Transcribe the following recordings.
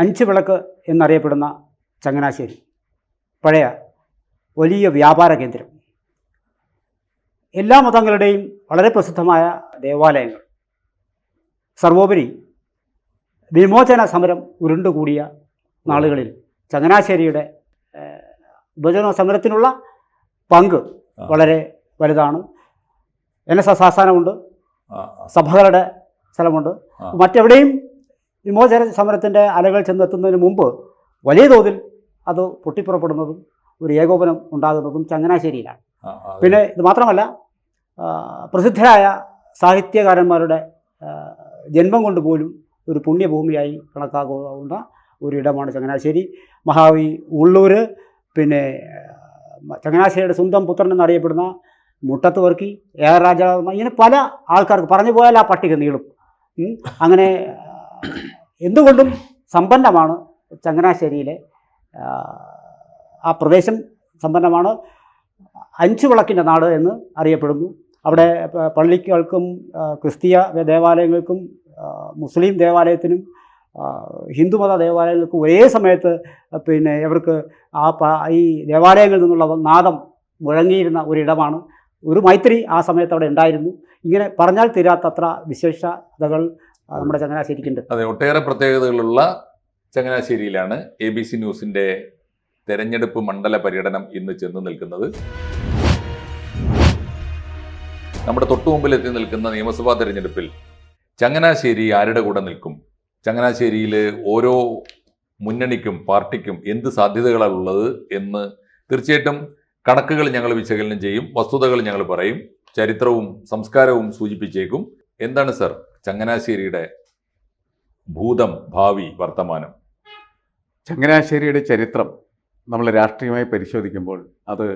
അഞ്ച് വിളക്ക് എന്നറിയപ്പെടുന്ന ചങ്ങനാശ്ശേരി. പഴയ വലിയ വ്യാപാര കേന്ദ്രം. എല്ലാ മതങ്ങളുടെയും വളരെ പ്രസിദ്ധമായ ദേവാലയങ്ങൾ. സർവോപരി വിമോചന സമരം ഉരുണ്ടുകൂടിയ നാളുകളിൽ ചങ്ങനാശ്ശേരിയുടെ വിഭജന സമരത്തിനുള്ള പങ്ക് വളരെ വലുതാണ്. എൻ എസ് എസ് ആസ്ഥാനമുണ്ട്. സഭകളുടെ സ്ഥലമുണ്ട്. മറ്റെവിടെയും വിമോചന സമരത്തിന്റെ അലകൾ ചെന്നെത്തുന്നതിന് മുമ്പ് വലിയ തോതിൽ അത് പൊട്ടിപ്പുറപ്പെടുന്നതും ഒരു ഏകോപനം ഉണ്ടാകുന്നതും ചങ്ങനാശ്ശേരിയിലാണ്. പിന്നെ ഇത് മാത്രമല്ല പ്രസിദ്ധരായ സാഹിത്യകാരന്മാരുടെ ജന്മം കൊണ്ട് പോലും ഒരു പുണ്യഭൂമിയായി കണക്കാക്കാവുന്ന ഒരിടമാണ് ചങ്ങനാശ്ശേരി. മഹാവി ഉള്ളൂർ പിന്നെ ചങ്ങനാശ്ശേരിയുടെ സ്വന്തം പുത്രൻ എന്നറിയപ്പെടുന്ന മുട്ടത്ത് വർക്കി എ രാജാവർമ്മ ഇങ്ങനെ പല ആൾക്കാർക്ക് പറഞ്ഞു പോയാൽ ആ പട്ടിക നീളും. അങ്ങനെ എന്തുകൊണ്ടും സമ്പന്നമാണ് ചങ്ങനാശ്ശേരിയിലെ ആ, പ്രദേശം സമ്പന്നമാണ്. അഞ്ച് വിളക്കിന്റെ നാട് എന്ന് അറിയപ്പെടുന്നു. അവിടെ പള്ളികൾക്കും ക്രിസ്തീയ ദേവാലയങ്ങൾക്കും മുസ്ലിം ദേവാലയത്തിനും ഹിന്ദുമത ദേവാലയങ്ങൾക്കും ഒരേ സമയത്ത് പിന്നെ ഇവർക്ക് ആ ഈ ദേവാലയങ്ങളിൽ നിന്നുള്ള നാദം മുഴങ്ങിയിരുന്ന ഒരിടമാണ്. ഒരു മൈത്രി ആ സമയത്ത് അവിടെ ഉണ്ടായിരുന്നു. ഇങ്ങനെ പറഞ്ഞാൽ തീരാത്തത്ര വിശേഷതകൾ നമ്മുടെ ചങ്ങനാശ്ശേരിക്കുണ്ട്. അതെ ഒട്ടേറെ പ്രത്യേകതകളുള്ള ചങ്ങനാശ്ശേരിയിലാണ് എ ബി സി ന്യൂസിന്റെ തെരഞ്ഞെടുപ്പ് മണ്ഡല പര്യടനം ഇന്ന് ചെന്ന് നിൽക്കുന്നത്. നമ്മുടെ തൊട്ടു മുമ്പിൽ എത്തി നിൽക്കുന്ന നിയമസഭാ തെരഞ്ഞെടുപ്പിൽ ചങ്ങനാശ്ശേരി ആരുടെ കൂടെ നിൽക്കും? ചങ്ങനാശ്ശേരിയിൽ ഓരോ മുന്നണിക്കും പാർട്ടിക്കും എന്ത് സാധ്യതകളാണ് ഉള്ളത് എന്ന് തീർച്ചയായിട്ടും കണക്കുകൾ ഞങ്ങൾ വിശകലനം ചെയ്യും വസ്തുതകൾ ഞങ്ങൾ പറയും ചരിത്രവും സംസ്കാരവും സൂചിപ്പിച്ചേക്കും. എന്താണ് സർ? ചങ്ങനാശ്ശേരിയുടെ ഭൂതം ഭാവി വർത്തമാനം. ചങ്ങനാശ്ശേരിയുടെ ചരിത്രം നമ്മൾ രാഷ്ട്രീയമായി പരിശോധിക്കുമ്പോൾ അത്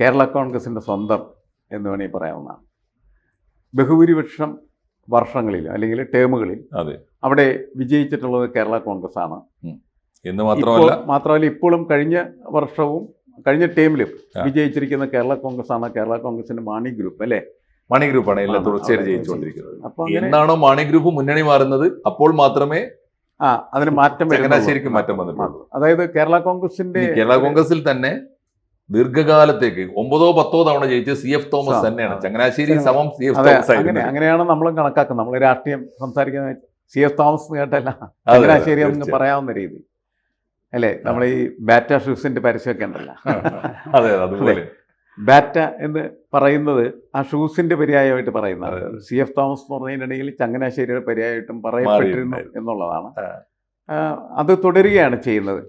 കേരള കോൺഗ്രസിന്റെ സ്വന്തം എന്ന് വേണമെങ്കിൽ പറയാവുന്നതാണ്. ബഹുഭൂരിപക്ഷം വർഷങ്ങളിൽ അല്ലെങ്കിൽ ടേമുകളിൽ അതെ. അവിടെ വിജയിച്ചിട്ടുള്ളത് കേരള കോൺഗ്രസ് ആണ് എന്ന് മാത്രമല്ല മാത്രമല്ല ഇപ്പോഴും കഴിഞ്ഞ വർഷവും കഴിഞ്ഞ ടേമിലും വിജയിച്ചിരിക്കുന്ന കേരള കോൺഗ്രസ് ആണ് കേരള കോൺഗ്രസിന്റെ മാണി ഗ്രൂപ്പ് അല്ലേ? മാണി ഗ്രൂപ്പാണ് എല്ലാം തുടർച്ചയായിട്ട് ജയിച്ചുകൊണ്ടിരിക്കുന്നത് എന്നാണോ മണി ഗ്രൂപ്പ് മുന്നണി മാറുന്നത്? അപ്പോൾ മാത്രമേ ആ അതിന് മാറ്റം. ചങ്ങനാശ്ശേരിക്ക് മാറ്റം വന്നിട്ടുള്ളൂ. അതായത് കേരള കോൺഗ്രസിന്റെ കേരള കോൺഗ്രസിൽ തന്നെ ദീർഘകാലത്തേക്ക് ഒമ്പതോ പത്തോ തവണ ജയിച്ച സി എഫ് തോമസ് തന്നെയാണ്. ചങ്ങനാശ്ശേരി ശരി. സമം സി എഫ് തോമസ് അങ്ങനെ അങ്ങനെയാണ് നമ്മളും കണക്കാക്കുന്നത്. നമ്മൾ രാഷ്ട്രീയം സംസാരിക്കുന്ന സി എഫ് തോമസ് കേട്ടല്ല. ചങ്ങനാശ്ശേരി എന്ന് പറയാവുന്ന രീതി. അല്ലേ? നമ്മൾ ഈ ബാറ്റ ഷൂസിന്റെ പരസ്യമൊക്കെ ഉണ്ടല്ലോ. അതെ അതുപോലെ. ബാറ്റ എന്ന് പറയുന്നത് ആ ഷൂസിന്റെ പര്യായമായിട്ട് പറയുന്നത്. സി എഫ് തോമസ് എന്ന് പറഞ്ഞതിനിടയിൽ ചങ്ങനാശ്ശേരിയുടെ പര്യായമായിട്ടും പറയപ്പെട്ടിരുന്നു എന്നുള്ളതാണ്. അത് തുടരുകയാണ് ചെയ്യുന്നത്.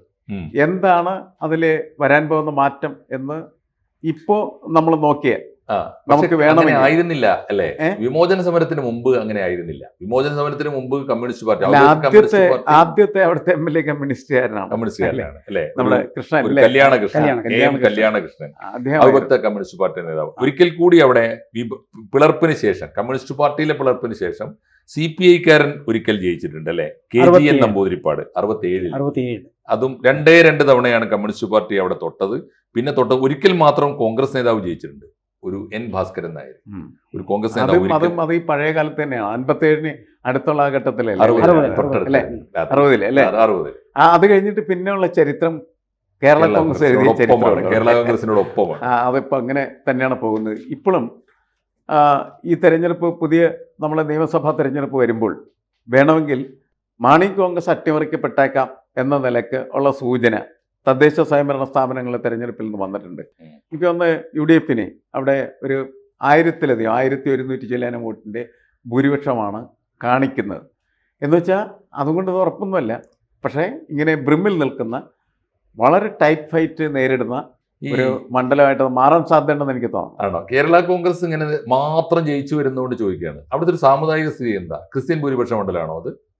എന്താണ് അതിൽ വരാൻ പോകുന്ന മാറ്റം എന്ന് ഇപ്പോൾ നമ്മൾ നോക്കിയാൽ നമുക്ക് വേണമെങ്കിൽ. ആയിരുന്നില്ല അല്ലെ? വിമോചന സമരത്തിന് മുമ്പ് അങ്ങനെ ആയിരുന്നില്ല. വിമോചന സമരത്തിന് മുമ്പ് കമ്മ്യൂണിസ്റ്റ് പാർട്ടി ആദ്യത്തെ അവിടുത്തെ എം എൽ എ കമ്മ്യൂണിസ്റ്റുകാരനാണ് കമ്മ്യൂണിസ്റ്റുകാരനാണ് അല്ലേ? നമ്മുടെ കൃഷ്ണൻ ഒരു അല്ലേ? കല്യാണ കൃഷ്ണൻ കല്യാണ- എ എം കല്യാണ കൃഷ്ണൻ. കല്യാണ കൃഷ്ണൻ? അദ്ദേഹം അവിടുത്തെ കമ്മ്യൂണിസ്റ്റ് പാർട്ടി നേതാവ്. ഒരിക്കൽ കൂടി അവിടെ പിളർപ്പിന് ശേഷം കമ്മ്യൂണിസ്റ്റ് പാർട്ടിയിലെ പിളർപ്പിന് ശേഷം സി പി ഐക്കാരൻ ഒരിക്കൽ ജയിച്ചിട്ടുണ്ട് അല്ലെ? K G N. നമ്പൂതിരിപ്പാട് അറുപത്തിയേഴിൽ. അറുപത്തിയേഴ്. അതും രണ്ടേ രണ്ട് തവണയാണ് കമ്മ്യൂണിസ്റ്റ് പാർട്ടി അവിടെ തൊട്ടത്. പിന്നെ തൊട്ട് ഒരിക്കൽ മാത്രം കോൺഗ്രസ് നേതാവ് ജയിച്ചിട്ടുണ്ട്. ഒരു എൻ ഭാസ്കരൻ നായർ. ഒരു കോൺഗ്രസ് അതും അത് ഈ പഴയ കാലത്ത് തന്നെയാണ് അൻപത്തേഴിന് അടുത്തുള്ള ഘട്ടത്തിലല്ലേ? അറുപത് അറുപത്, അല്ലേ? അറുപതിൽ അല്ലേ? അത് കഴിഞ്ഞിട്ട് പിന്നെയുള്ള ചരിത്രം കേരള കോൺഗ്രസ് എഴുതിയ കോൺഗ്രസിനോടൊപ്പമാണ്. ചരിത്രം കേരള കോൺഗ്രസിനോടൊപ്പമാണ് അതിപ്പോൾ അങ്ങനെ തന്നെയാണ് പോകുന്നത്. ഇപ്പോഴും ഈ തെരഞ്ഞെടുപ്പ് പുതിയ നമ്മളെ നിയമസഭാ തെരഞ്ഞെടുപ്പ് വരുമ്പോൾ വേണമെങ്കിൽ മാണി കോൺഗ്രസ് അട്ടിമറിക്കപ്പെട്ടേക്കാം എന്ന നിലയ്ക്ക് ഉള്ള സൂചന തദ്ദേശ സ്വയംഭരണ സ്ഥാപനങ്ങളെ തെരഞ്ഞെടുപ്പിൽ നിന്ന് വന്നിട്ടുണ്ട്. ഇപ്പൊ എനിക്ക് ഒന്ന് യു ഡി എഫിന് അവിടെ ഒരു ആയിരത്തിലധികം ആയിരത്തി ഒരുന്നൂറ്റി ചില്ലാനം വോട്ടിന്റെ ഭൂരിപക്ഷമാണ് കാണിക്കുന്നത്. എന്ന് വെച്ചാൽ അതുകൊണ്ട് ഉറപ്പൊന്നുമല്ല. പക്ഷേ ഇങ്ങനെ ബ്രിമ്മിൽ നിൽക്കുന്ന വളരെ ടൈറ്റ് ഫൈറ്റ് നേരിടുന്ന ഒരു മണ്ഡലമായിട്ട് മാറാൻ സാധ്യതയുണ്ടെന്ന് എനിക്ക് തോന്നുന്നു. കേരള കോൺഗ്രസ് ഇങ്ങനെ മാത്രം ജയിച്ചു വരുന്നതുകൊണ്ട് ചോദിക്കുകയാണ്. അവിടുത്തെ ഒരു സാമുദായിക സ്ഥിതി എന്താ? ക്രിസ്ത്യൻ ഭൂരിപക്ഷ മണ്ഡലമാണോ അത്?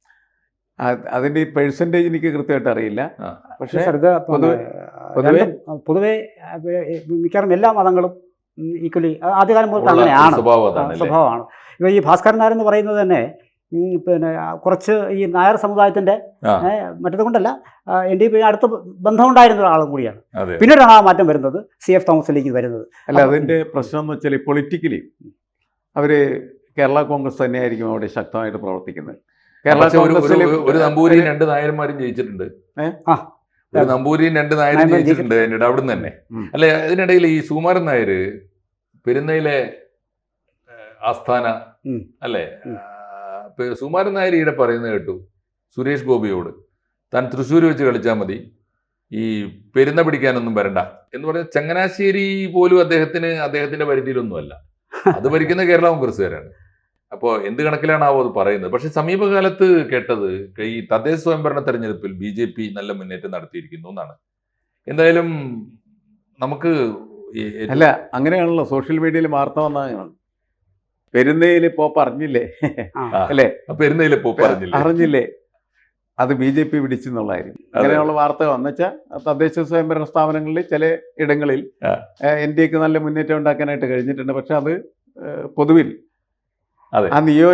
അതിന്റെ ഈ പെർസെന്റേജ് എനിക്ക് കൃത്യമായിട്ട് അറിയില്ല. പക്ഷേ പൊതുവെ- പൊതുവെ മിക്കവാറും എല്ലാ മതങ്ങളും ഈക്വലി ആദ്യകാലം മുതൽ അങ്ങനെയാണ്? സ്വഭാവമാണ്. ഇപ്പൊ ഈ ഭാസ്കരൻ നായർ എന്ന് പറയുന്നത് തന്നെ പിന്നെ കുറച്ച് ഈ നായർ സമുദായത്തിന്റെ മറ്റത് കൊണ്ടല്ല എൻ ഡി പി അടുത്ത ബന്ധമുണ്ടായിരുന്ന ഒരാളും കൂടിയാണ്. പിന്നീടാണ് ആ മാറ്റം വരുന്നത് സി എഫ് തോമസിലേക്ക് വരുന്നത്. അല്ല അതിന്റെ പ്രശ്നം എന്ന് വെച്ചാൽ പൊളിറ്റിക്കലി അവർ കേരള കോൺഗ്രസ് തന്നെയായിരിക്കും അവിടെ ശക്തമായിട്ട് പ്രവർത്തിക്കുന്നത്. കേരള പക്ഷെ ഒരു- ഒരു- കോൺഗ്രസിൽ ഒരു നമ്പൂരിയും രണ്ട് നായന്മാരും ജയിച്ചിട്ടുണ്ട്. ആ. ഒരു നമ്പൂരിയും രണ്ട് നായരും ജയിച്ചിട്ടുണ്ട് എന്നിട്ട് അവിടുന്ന് തന്നെ. അല്ലെ അതിനിടയിൽ ഈ സുകുമാരൻ നായർ പെരുന്നയിലെ ആസ്ഥാന അല്ലേ. സുകുമാരൻ നായർ ഈടെ പറയുന്നത് കേട്ടു സുരേഷ് ഗോപിയോട് താൻ തൃശ്ശൂർ വെച്ച് കളിച്ചാൽ മതി. ഈ പെരുന്ന പിടിക്കാനൊന്നും വരണ്ട. എന്ന് പറഞ്ഞ ചങ്ങനാശ്ശേരി പോലും അദ്ദേഹത്തിന് അദ്ദേഹത്തിന്റെ പരിധിയിലൊന്നുമല്ല. അത് ഭരിക്കുന്ന കേരള കോൺഗ്രസ്സുകാരാണ്. അപ്പോൾ എന്ത് കണക്കിലാണാവോ അത് പറയുന്നത്. പക്ഷെ സമീപകാലത്ത് കേട്ടത് ഈ തദ്ദേശ സ്വയംഭരണ തെരഞ്ഞെടുപ്പിൽ ബി ജെ പി നല്ല മുന്നേറ്റം നടത്തിയിരിക്കുന്നു എന്നാണ്. എന്തായാലും നമുക്ക് അല്ല അങ്ങനെയാണല്ലോ. സോഷ്യൽ മീഡിയയിൽ വാർത്ത വന്നതാണ് പെരുന്നയിൽ ഇപ്പോ പറഞ്ഞില്ലേ. അല്ലേ? പെരുന്നയിൽ ഇപ്പോ പറഞ്ഞില്ലേ അറിഞ്ഞില്ലേ? അത് ബി ജെ പി പിടിച്ചെന്നുള്ളതായിരുന്നു അങ്ങനെയുള്ള വാർത്ത വന്നുവെച്ചാൽ തദ്ദേശ സ്വയംഭരണ സ്ഥാപനങ്ങളിൽ ചില ഇടങ്ങളിൽ. എൻ ഡി എക്ക് നല്ല മുന്നേറ്റം ഉണ്ടാക്കാനായിട്ട് കഴിഞ്ഞിട്ടുണ്ട്. പക്ഷെ അത് പൊതുവിൽ. ആ നിയോ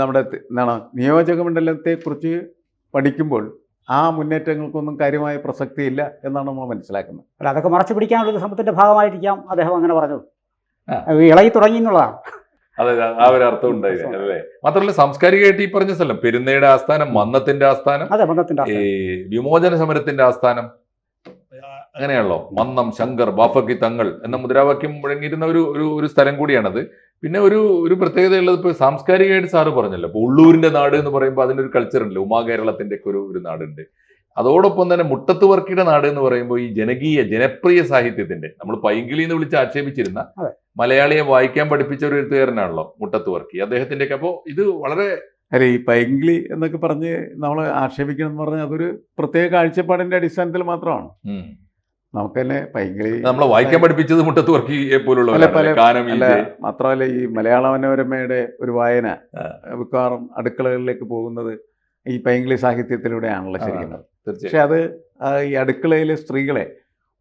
നമ്മുടെ എന്താണ് നിയോജക മണ്ഡലത്തെ കുറിച്ച് പഠിക്കുമ്പോൾ ആ മുന്നേറ്റങ്ങൾക്കൊന്നും കാര്യമായ പ്രസക്തിയില്ല എന്നാണ് നമ്മൾ മനസ്സിലാക്കുന്നത്. അല്ല അതൊക്കെ മറച്ചു പിടിക്കാനുള്ള ഒരു ശ്രമത്തിന്റെ ഭാഗമായിരിക്കാം അദ്ദേഹം അങ്ങനെ പറഞ്ഞത് ഇളയി ഇളകി തുടങ്ങി എന്നുള്ളതാണ്. അതെ ആ ഒരു അർത്ഥം ഉണ്ടായിരുന്നു അല്ലേ? മാത്രമല്ല സാംസ്കാരികമായിട്ട് ഈ പറഞ്ഞ സ്ഥലം പെരുന്നയുടെ ആസ്ഥാനം മന്നത്തിന്റെ ആസ്ഥാനം അതെ മന്നത്തിന്റെ ഈ. വിമോചന സമരത്തിന്റെ ആസ്ഥാനം അങ്ങനെയാണല്ലോ? മന്നം ശങ്കർ ബാഫക്കി തങ്ങൾ എന്ന മുദ്രാവാക്യം മുഴങ്ങിയിരുന്ന ഒരു ഒരു ഒരു സ്ഥലം കൂടിയാണത്. പിന്നെ ഒരു ഒരു പ്രത്യേകത ഉള്ളത് ഇപ്പോൾ സാംസ്കാരികമായിട്ട് സാറ് പറഞ്ഞല്ലോ. ഇപ്പോൾ ഉള്ളൂരിന്റെ നാട് എന്ന് പറയുമ്പോൾ അതിന്റെ ഒരു കൾച്ചർ ഉണ്ട്. ഉമാ കേരളത്തിന്റെ ഒക്കെ ഒരു ഒരു നാടുണ്ട്. അതോടൊപ്പം തന്നെ മുട്ടത്ത് വർക്കിയുടെ നാട് എന്ന് പറയുമ്പോൾ ഈ ജനകീയ ജനപ്രിയ സാഹിത്യത്തിന്റെ നമ്മൾ പൈങ്കിളി എന്ന് വിളിച്ച് ആക്ഷേപിച്ചിരുന്ന മലയാളിയെ വായിക്കാൻ പഠിപ്പിച്ച ഒരു എഴുത്തുകാരനാണല്ലോ മുട്ടത്ത് വർക്കി അദ്ദേഹത്തിന്റെ ഒക്കെ അപ്പോൾ ഇത് വളരെ അല്ല ഈ പൈങ്കിളി എന്നൊക്കെ പറഞ്ഞ് നമ്മൾ ആക്ഷേപിക്കണം എന്ന് പറഞ്ഞാൽ അതൊരു പ്രത്യേക കാഴ്ചപ്പാടിന്റെ അടിസ്ഥാനത്തിൽ മാത്രമാണ്. നമുക്ക് തന്നെ പൈങ്കിളി നമ്മളെ വായിക്കാൻ പഠിപ്പിച്ചത് മുട്ടത്ത് വർക്കിയെ പോലുള്ള മാത്രമല്ല ഈ മലയാള മനോരമയുടെ ഒരു വായന. മിക്കവാറും അടുക്കളകളിലേക്ക് പോകുന്നത് ഈ പൈങ്കിളി സാഹിത്യത്തിലൂടെയാണല്ലോ. ശരിക്കും പക്ഷെ അത് ഈ അടുക്കളയിലെ സ്ത്രീകളെ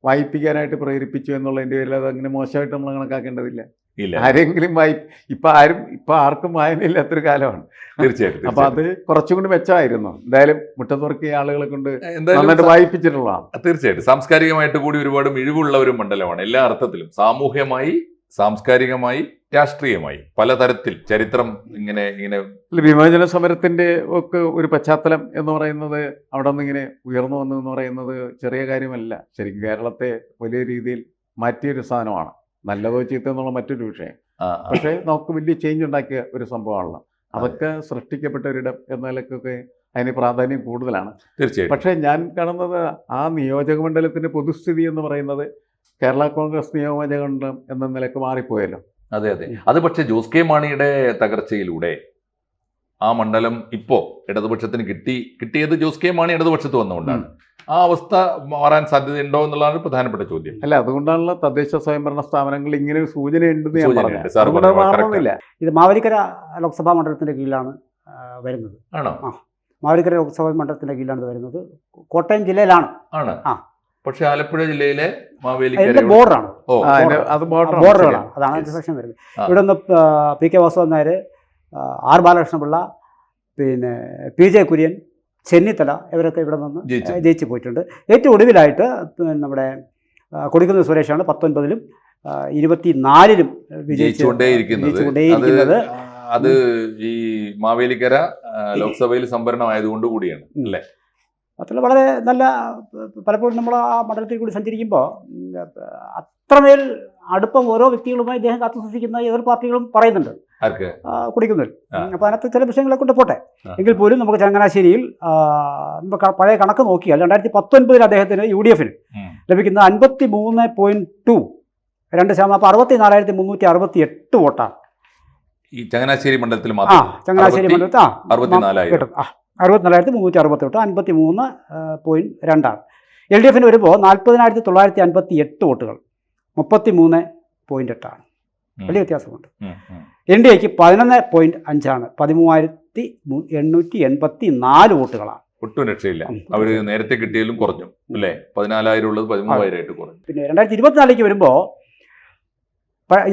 വായിപ്പിക്കാനായിട്ട് പ്രേരിപ്പിച്ചു എന്നുള്ളതിന്റെ പേരിൽ അത് അങ്ങനെ മോശമായിട്ട് നമ്മൾ കണക്കാക്കേണ്ടതില്ല ഇല്ല. ആരെങ്കിലും വായി ഇപ്പൊ ആരും ഇപ്പൊ ആർക്കും വായനയില്ലാത്തൊരു കാലമാണ്. തീർച്ചയായിട്ടും അപ്പൊ അത് കുറച്ചും കൂടി മെച്ചമായിരുന്നു. എന്തായാലും മുട്ടത്തുറക്കിയ ആളുകളെ കൊണ്ട് എന്തായാലും നന്നായിട്ട് വായിപ്പിച്ചിട്ടുള്ളതാണ്. തീർച്ചയായിട്ടും. സാംസ്കാരികമായിട്ട് കൂടി ഒരുപാട് മിഴിവുള്ള ഒരു മണ്ഡലമാണ്. എല്ലാ അർത്ഥത്തിലും. സാമൂഹ്യമായി സാംസ്കാരികമായി രാഷ്ട്രീയമായി. പലതരത്തിൽ ചരിത്രം ഇങ്ങനെ ഇങ്ങനെ വിമോചന സമരത്തിന്റെ ഒക്കെ ഒരു പശ്ചാത്തലം എന്ന് പറയുന്നത് അവിടെ നിന്ന് ഇങ്ങനെ ഉയർന്നു വന്നു എന്ന് പറയുന്നത് ചെറിയ കാര്യമല്ല. ശരിക്കും കേരളത്തെ വലിയ രീതിയിൽ മാറ്റിയൊരു സാധനമാണ്. നല്ലതോ ചീത്ത എന്നുള്ള മറ്റൊരു വിഷയം. പക്ഷേ നമുക്ക് വലിയ ചേഞ്ച് ഉണ്ടാക്കിയ ഒരു സംഭവമാണല്ലോ. അതൊക്കെ സൃഷ്ടിക്കപ്പെട്ട ഒരിടം എന്ന നിലക്കൊക്കെ അതിന് പ്രാധാന്യം കൂടുതലാണ്. തീർച്ചയായും പക്ഷേ ഞാൻ കാണുന്നത് ആ നിയോജക മണ്ഡലത്തിന്റെ പൊതുസ്ഥിതി എന്ന് പറയുന്നത് കേരള കോൺഗ്രസ് നിയോജകമണ്ഡലം എന്ന നിലയ്ക്ക് മാറിപ്പോയല്ലോ. അതെ അതെ. അത് പക്ഷേ ജോസ് കെ മാണിയുടെ തകർച്ചയിലൂടെ ആ മണ്ഡലം ഇപ്പോ ഇടതുപക്ഷത്തിന് കിട്ടി കിട്ടിയത് ജോസ് കെ മാണി ഇടതുപക്ഷത്ത് വന്നുകൊണ്ടാണ്. ആ അവസ്ഥ മാറാൻ സാധ്യതയുണ്ടോ എന്നുള്ളതാണ് പ്രധാനപ്പെട്ട ചോദ്യം. അല്ല അതുകൊണ്ടാണല്ലോ തദ്ദേശ സ്വയംഭരണ സ്ഥാപനങ്ങൾ ഇങ്ങനെ ഒരു സൂചന ഉണ്ടെന്ന് ഞാൻ സൂചനയുണ്ട്. പറഞ്ഞു സാർ അതുകൊണ്ട് അത് പറഞ്ഞു, മാറണമെന്നില്ല ഇത് മാവലിക്കര ലോക്സഭാ മണ്ഡലത്തിന്റെ കീഴിലാണ് വരുന്നത്. ആണോ? മാവലിക്കര ലോക്സഭാ മണ്ഡലത്തിന്റെ കീഴിലാണ് വരുന്നത്. കോട്ടയം ജില്ലയിലാണ്. ആണ്. ആ. പക്ഷെ ആലപ്പുഴ ജില്ലയിലെ ബോർഡറാണ് അത് border അതാണ്. സെക്ഷൻ വരുന്നത്. ഇവിടെ നിന്ന് P K Vasudevan Nair R Balakrishna Pillai പിന്നെ പി ജെ കുര്യൻ ചെന്നിത്തല ഇവരൊക്കെ ഇവിടെ നിന്ന് ജയിച്ചു. പോയിട്ടുണ്ട്. ഏറ്റവും ഒടുവിലായിട്ട് നമ്മുടെ കൊടിക്കുന്ന സുരേഷാണ് പത്തൊൻപതിലും ഇരുപത്തി നാലിലും ജയിച്ചുകൊണ്ടേയിരിക്കുന്നത്. അത് ഈ മാവേലിക്കര ലോക്സഭയിൽ സംഭരണം ആയതുകൊണ്ട് കൂടിയാണ് അല്ലേ? മാത്രമല്ല വളരെ നല്ല പലപ്പോഴും നമ്മൾ ആ മണ്ഡലത്തിൽ കൂടി സഞ്ചരിക്കുമ്പോൾ അത്രമേൽ അടുപ്പം ഓരോ വ്യക്തികളുമായി ഇദ്ദേഹം കാത്തു സൂക്ഷിക്കുന്ന എതിർ പാർട്ടികളും പറയുന്നുണ്ട്. ആ. അപ്പോൾ അതിനകത്ത് ചില വിഷയങ്ങളെ കൊണ്ട് പോട്ടെ. എങ്കിൽ പോലും നമുക്ക് ചങ്ങനാശ്ശേരിയിൽ നമുക്ക് പഴയ കണക്ക് നോക്കിയാൽ രണ്ടായിരത്തി പത്തൊൻപതിൽ അദ്ദേഹത്തിന് യു ഡി എഫിന്. ലഭിക്കുന്ന അൻപത്തി മൂന്ന് പോയിന്റ് ടു രണ്ട് ശതമാനം അപ്പോൾ അറുപത്തി നാലായിരത്തി മുന്നൂറ്റി അറുപത്തി എട്ട് വോട്ടാണ്. ഈ ചങ്ങനാശ്ശേരി മണ്ഡലത്തിൽ ആ ചങ്ങനാശ്ശേരി അറുപത്തി- മണ്ഡലത്തിൽ ആ അറുപത്തിനാലായിരം. കേട്ടോ. ആ അറുപത്തിനാലായിരത്തി മുന്നൂറ്റി അറുപത്തെട്ട് അൻപത്തി മൂന്ന് പോയിന്റ് രണ്ടാണ്. എൽ ഡി എഫിന് വരുമ്പോൾ നാൽപ്പതിനായിരത്തി തൊള്ളായിരത്തി അൻപത്തി എട്ട് വോട്ടുകൾ. മുപ്പത്തി മൂന്ന് പോയിന്റ് എട്ടാണ്. വലിയ വ്യത്യാസമുണ്ട്. എൻ ഡി എക്ക് പതിനൊന്ന് പോയിന്റ് അഞ്ചാണ്. പതിമൂവായിരത്തി എണ്ണൂറ്റി എൺപത്തി നാല് വോട്ടുകളാണ്. ഒട്ടും രക്ഷയില്ല. അവർ നേരത്തെ കിട്ടിയാലും കുറഞ്ഞു. അല്ലേ? പതിനാലായിരം ഉള്ളത് പതിമൂവായിരം ആയിട്ട് കുറഞ്ഞു. പിന്നെ രണ്ടായിരത്തി ഇരുപത്തിനാലിലേക്ക് വരുമ്പോൾ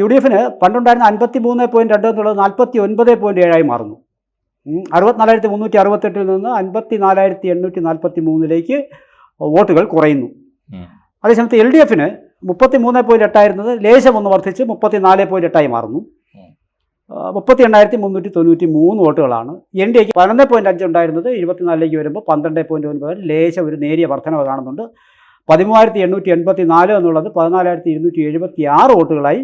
യു ഡി എഫിന് പണ്ടുണ്ടായിരുന്ന അൻപത്തി മൂന്ന് പോയിന്റ് രണ്ട് എന്നുള്ളത് നാൽപ്പത്തി ഒൻപത് പോയിന്റ് ഏഴായി മാറുന്നു. അറുപത്തിനാലായിരത്തി മുന്നൂറ്റി അറുപത്തെട്ടിൽ നിന്ന് അൻപത്തി നാലായിരത്തി എണ്ണൂറ്റി നാൽപ്പത്തി മൂന്നിലേക്ക് വോട്ടുകൾ കുറയുന്നു. അതേസമയത്ത് എൽ ഡി എഫിന് മുപ്പത്തി മൂന്ന് പോയിന്റ് എട്ടായിരുന്നത് ലേശം ഒന്ന് വർദ്ധിച്ച് മുപ്പത്തി നാല് പോയിന്റ് എട്ടായി മാറുന്നു. മുപ്പത്തി എണ്ണായിരത്തി മുന്നൂറ്റി തൊണ്ണൂറ്റി മൂന്ന് വോട്ടുകളാണ്. എൻ ഡി എക്ക് പതിനൊന്ന് പോയിന്റ് അഞ്ച് ഉണ്ടായിരുന്നത്. ഇരുപത്തിനാലിലേക്ക് വരുമ്പോൾ പന്ത്രണ്ട് പോയിന്റ് ഒൻപത് ലേശം ഒരു നേരിയ വർധനവ് കാണുന്നുണ്ട്. പതിമൂവായിരത്തി എണ്ണൂറ്റി എൺപത്തി നാല് എന്നുള്ളത് പതിനാലായിരത്തി ഇരുന്നൂറ്റി എഴുപത്തി ആറ് വോട്ടുകളായി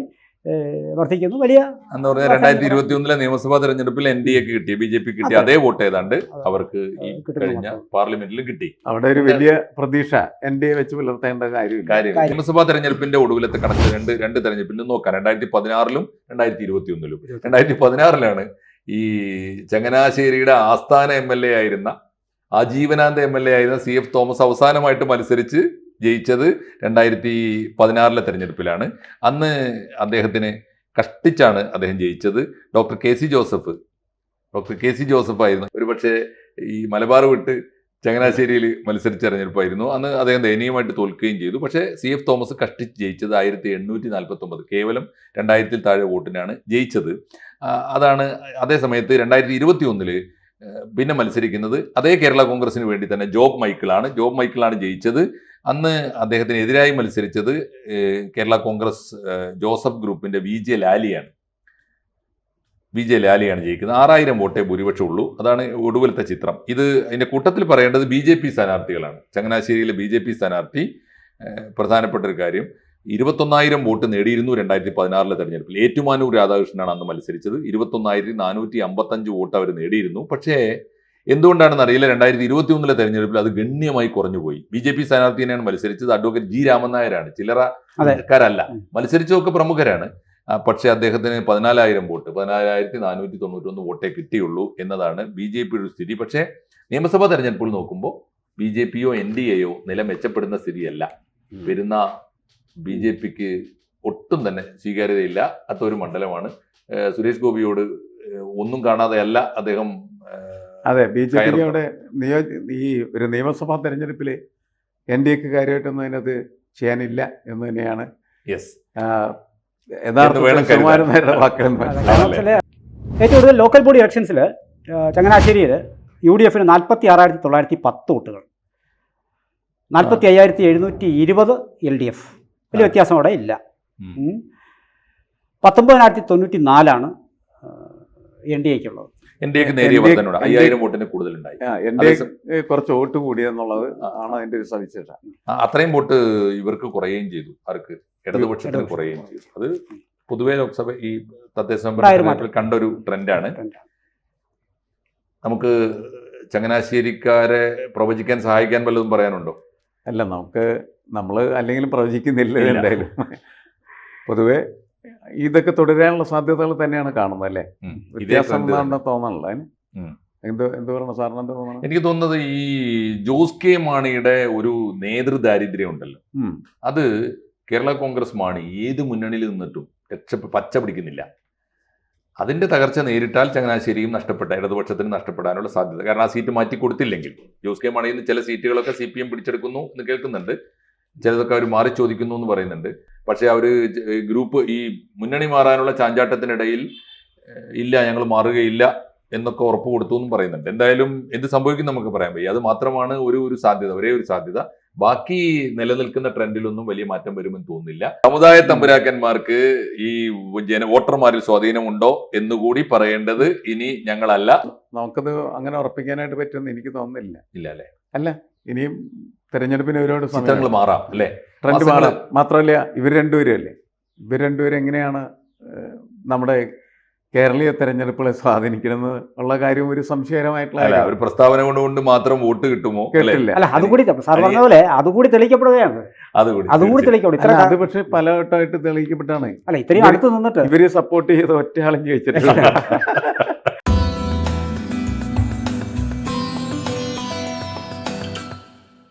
വർദ്ധിക്കുന്നു. വലിയ എന്ന് പറഞ്ഞാൽ രണ്ടായിരത്തി ഇരുപത്തി ഒന്നിലെ നിയമസഭാ തെരഞ്ഞെടുപ്പിൽ എൻ ഡി എക്ക് കിട്ടി ബി ജെ പി കിട്ടി. അതേ. വോട്ട് ഏതാണ്ട് അവർക്ക് ഈ കഴിഞ്ഞ പാർലമെന്റിലും കിട്ടി. അവിടെ ഒരു വലിയ പ്രതീക്ഷ എൻ ഡി എ വെച്ച് പുലർത്തേണ്ട കാര്യമില്ല. കാര്യം. നിയമസഭാ തെരഞ്ഞെടുപ്പിന്റെ ഒടുവിലത്തെ കണക്ക് രണ്ട് രണ്ട് തെരഞ്ഞെടുപ്പിലും നോക്കാം. രണ്ടായിരത്തി പതിനാറിലും രണ്ടായിരത്തി ഇരുപത്തി ഒന്നിലും രണ്ടായിരത്തി പതിനാറിലാണ് ഈ ചങ്ങനാശ്ശേരിയുടെ ആസ്ഥാന എം എൽ എ ആയിരുന്ന ആജീവനാന്ത എം എൽ എ ആയിരുന്ന സി എഫ് തോമസ് അവസാനമായിട്ട് മത്സരിച്ച് ജയിച്ചത് രണ്ടായിരത്തി പതിനാറിലെ തെരഞ്ഞെടുപ്പിലാണ്. അന്ന് അദ്ദേഹത്തിന് കഷ്ടിച്ചാണ് അദ്ദേഹം ജയിച്ചത്. Doctor K C Joseph. Doctor K C Joseph ആയിരുന്നു. ഒരുപക്ഷെ ഈ മലബാർ വിട്ട് ചങ്ങനാശ്ശേരിയിൽ മത്സരിച്ച തെരഞ്ഞെടുപ്പായിരുന്നു. അന്ന് അദ്ദേഹം ദയനീയമായിട്ട് തോൽക്കുകയും ചെയ്തു. പക്ഷേ സി എഫ് തോമസ് കഷ്ടിച്ച് ജയിച്ചത് ആയിരത്തി എണ്ണൂറ്റി നാൽപ്പത്തി ഒമ്പത് കേവലം രണ്ടായിരത്തിൽ താഴെ വോട്ടിനാണ് ജയിച്ചത്. അതാണ് അതേ സമയത്ത് രണ്ടായിരത്തി ഇരുപത്തി ഒന്നിൽ പിന്നെ മത്സരിക്കുന്നത് അതേ കേരള കോൺഗ്രസിന് വേണ്ടി തന്നെ ജോബ് മൈക്കിളാണ്. ജോബ് മൈക്കിളാണ് ജയിച്ചത്. അന്ന് അദ്ദേഹത്തിന് എതിരായി മത്സരിച്ചത് കേരള കോൺഗ്രസ് ജോസഫ് ഗ്രൂപ്പിന്റെ വി ജെ ലാലിയാണ്. വി ജെ ലാലിയാണ് ജയിക്കുന്നത്. ആറായിരം വോട്ടേ ഭൂരിപക്ഷം ഉള്ളൂ അതാണ് ഒടുവിലത്തെ ചിത്രം. ഇത് അതിന്റെ കൂട്ടത്തിൽ പറയേണ്ടത് ബി ജെ പി സ്ഥാനാർത്ഥികളാണ്. ചങ്ങനാശ്ശേരിയിലെ ബി ജെ പി സ്ഥാനാർത്ഥി പ്രധാനപ്പെട്ട ഒരു കാര്യം. ഇരുപത്തൊന്നായിരം വോട്ട് നേടിയിരുന്നു രണ്ടായിരത്തി പതിനാറിലെ തെരഞ്ഞെടുപ്പിൽ. ഏറ്റുമാനൂർ രാധാകൃഷ്ണനാണ് അന്ന് മത്സരിച്ചത്. ഇരുപത്തൊന്നായിരത്തി നാനൂറ്റി അമ്പത്തഞ്ച് വോട്ട് അവർ നേടിയിരുന്നു. പക്ഷേ എന്തുകൊണ്ടാണെന്ന് അറിയില്ല. രണ്ടായിരത്തി ഇരുപത്തി ഒന്നിലെ തെരഞ്ഞെടുപ്പിൽ അത് ഗണ്യമായി കുറഞ്ഞുപോയി. ബി ജെ പി സ്ഥാനാർത്ഥി തന്നെയാണ് മത്സരിച്ചത്. അഡ്വക്കേറ്റ് ജി രാമൻ നായരാണ് ചില്ലറ അതെ. ക്കാരല്ല മത്സരിച്ചതൊക്കെ പ്രമുഖരാണ്. പക്ഷേ അദ്ദേഹത്തിന് പതിനാലായിരം വോട്ട് പതിനാലായിരത്തി നാനൂറ്റി തൊണ്ണൂറ്റൊന്ന് വോട്ടേ കിട്ടിയുള്ളൂ എന്നതാണ് ബി ജെ പിയുടെ സ്ഥിതി. പക്ഷേ നിയമസഭാ തെരഞ്ഞെടുപ്പിൽ നോക്കുമ്പോൾ ബി ജെ പിയോ എൻ ഡി എയോ നില മെച്ചപ്പെടുന്ന സ്ഥിതിയല്ല. വരുന്ന ബി ജെ പിക്ക് ഒട്ടും തന്നെ സ്വീകാര്യതയില്ല. അത്ത ഒരു മണ്ഡലമാണ് സുരേഷ് ഗോപിയോട് ഒന്നും കാണാതെയല്ല അദ്ദേഹം അതെ ബി ജെ പിക്ക് അവിടെ നിയോ ഈ ഒരു നിയമസഭാ തെരഞ്ഞെടുപ്പിൽ എൻ ഡി എക്ക് കാര്യമായിട്ടൊന്നും അതിനകത്ത് ചെയ്യാനില്ല എന്ന് തന്നെയാണ്. വാക്കുകൾ ഏറ്റവും കൂടുതൽ ലോക്കൽ ബോഡി ഇലക്ഷൻസിൽ ചങ്ങനാശ്ശേരിയിൽ യു ഡി എഫിന് നാൽപ്പത്തി ആറായിരത്തി തൊള്ളായിരത്തി പത്ത് വോട്ടുകൾ. നാൽപ്പത്തി അയ്യായിരത്തി എഴുന്നൂറ്റി ഇരുപത് എൽ ഡി എഫ്. വലിയ. വ്യത്യാസം അവിടെ ഇല്ല. പത്തൊമ്പതിനായിരത്തി തൊണ്ണൂറ്റി നാലാണ് എൻ ഡി എക്കുള്ളത് എൻ ഡി എക്ക് നേരിയ NDA വർധനയുടെ അയ്യായിരം വോട്ടിന് കൂടുതലുണ്ടായി. ഉണ്ടായി എൻ ഡി കുറച്ച് വോട്ട് കൂടിയെന്നുള്ളത് ആണ് അതിന്റെ ഒരു സവിശേഷ അത്രയും വോട്ട് ഇവർക്ക് കുറയുകയും ചെയ്തു. അവർക്ക് ഇടതുപക്ഷത്തിന് ഇടതുപക്ഷം. കുറയുകയും ചെയ്തു. അത് പൊതുവെ ലോക്സഭ ഈ തദ്ദേശ കണ്ട ഒരു കണ്ടൊരു ട്രെൻഡാണ്. നമുക്ക് ചങ്ങനാശ്ശേരിക്കാരെ പ്രവചിക്കാൻ സഹായിക്കാൻ വല്ലതും പറയാനുണ്ടോ? അല്ല നമുക്ക് നമ്മൾ അല്ലെങ്കിലും പ്രവചിക്കുന്നില്ല. എന്തായാലും. പൊതുവെ ഇതൊക്കെ തുടരാനുള്ള സാധ്യതകൾ തന്നെയാണ് കാണുന്നത് അല്ലേ? വ്യത്യാസം trend തോന്നണല്ലോ അതിന് എന്ത് എന്ത് പറയണം സാറിന് എന്ത് തോന്നണം എനിക്ക് തോന്നുന്നത് ഈ ജോസ് കെ മാണിയുടെ ഒരു നേതൃദാരിദ്ര്യം ഉണ്ടല്ലോ. അത് കേരള കോൺഗ്രസ് മാണി ഏത് മുന്നണിയിൽ നിന്നിട്ടും രക്ഷ പച്ച പിടിക്കുന്നില്ല. അതിന്റെ തകർച്ച നേരിട്ടാൽ ചങ്ങനാശ്ശേരിയും നഷ്ടപ്പെട്ട ഇടതുപക്ഷത്തിന് നഷ്ടപ്പെടാനുള്ള സാധ്യത. കാരണം ആ സീറ്റ് മാറ്റി കൊടുത്തില്ലെങ്കിൽ ജോസ് കെ മാണിയിൽ നിന്ന് ചില സീറ്റുകളൊക്കെ സി പി എം പിടിച്ചെടുക്കുന്നു എന്ന് കേൾക്കുന്നുണ്ട്. ചിലതൊക്കെ അവർ മാറി ചോദിക്കുന്നു എന്ന് പറയുന്നുണ്ട്. പക്ഷേ അവർ ഗ്രൂപ്പ് ഈ മുന്നണി മാറാനുള്ള ചാഞ്ചാട്ടത്തിനിടയിൽ ഇല്ല ഞങ്ങൾ മാറുകയില്ല എന്നൊക്കെ ഉറപ്പ് കൊടുത്തു എന്നും പറയുന്നുണ്ട്. എന്തായാലും എന്ത് സംഭവിക്കും നമുക്ക് പറയാൻ വയ്യ. അത് മാത്രമാണ് ഒരു ഒരു സാധ്യത ഒരേ ഒരു സാധ്യത. ബാക്കി നിലനിൽക്കുന്ന ട്രെൻഡിലൊന്നും വലിയ മാറ്റം വരുമെന്ന് തോന്നുന്നില്ല. സമുദായ തമ്പുരാക്കന്മാർക്ക് ഈ ജന വോട്ടർമാരിൽ സ്വാധീനമുണ്ടോ എന്നുകൂടി പറയേണ്ടത് ഇനി ഞങ്ങളല്ല. നമുക്കത് അങ്ങനെ ഉറപ്പിക്കാനായിട്ട് പറ്റുമെന്ന് എനിക്ക് തോന്നുന്നില്ല. ഇല്ല അല്ലെ ഇനിയും തെരഞ്ഞെടുപ്പിന് ഒരുപാട് ചിത്രങ്ങൾ സമയം മാറാം അല്ലേ? ട്രെൻഡ് മാറാം. മാത്രമല്ല ഇവർ രണ്ടുപേരും അല്ലേ ഇവർ രണ്ടുപേരും എങ്ങനെയാണ് നമ്മുടെ കേരളീയ തെരഞ്ഞെടുപ്പുകളെ സ്വാധീനിക്കണമെന്ന് ഉള്ള കാര്യം ഒരു സംശയകരമായിട്ടുള്ള അല്ല ഒരു പ്രസ്താവന കൊണ്ടുകൊണ്ട് മാത്രം വോട്ട് കിട്ടുമോ? അല്ലെ? കേട്ടില്ല. അല്ല അതുകൂടി സാർ പറഞ്ഞ പോലെ അതുകൂടി തെളിയിക്കപ്പെടുകയാണ്. അതുകൂടി അതുകൂടി തെളിയിക്കപ്പെടും. അത് പക്ഷേ പലവട്ടമായിട്ട് തെളിയിക്കപ്പെട്ടാണ്. അല്ല ഇത്രയും അടുത്ത് നിന്നിട്ട്. ഇവർ സപ്പോർട്ട് ചെയ്ത ഒറ്റയാളും ജയിച്ചിട്ടില്ല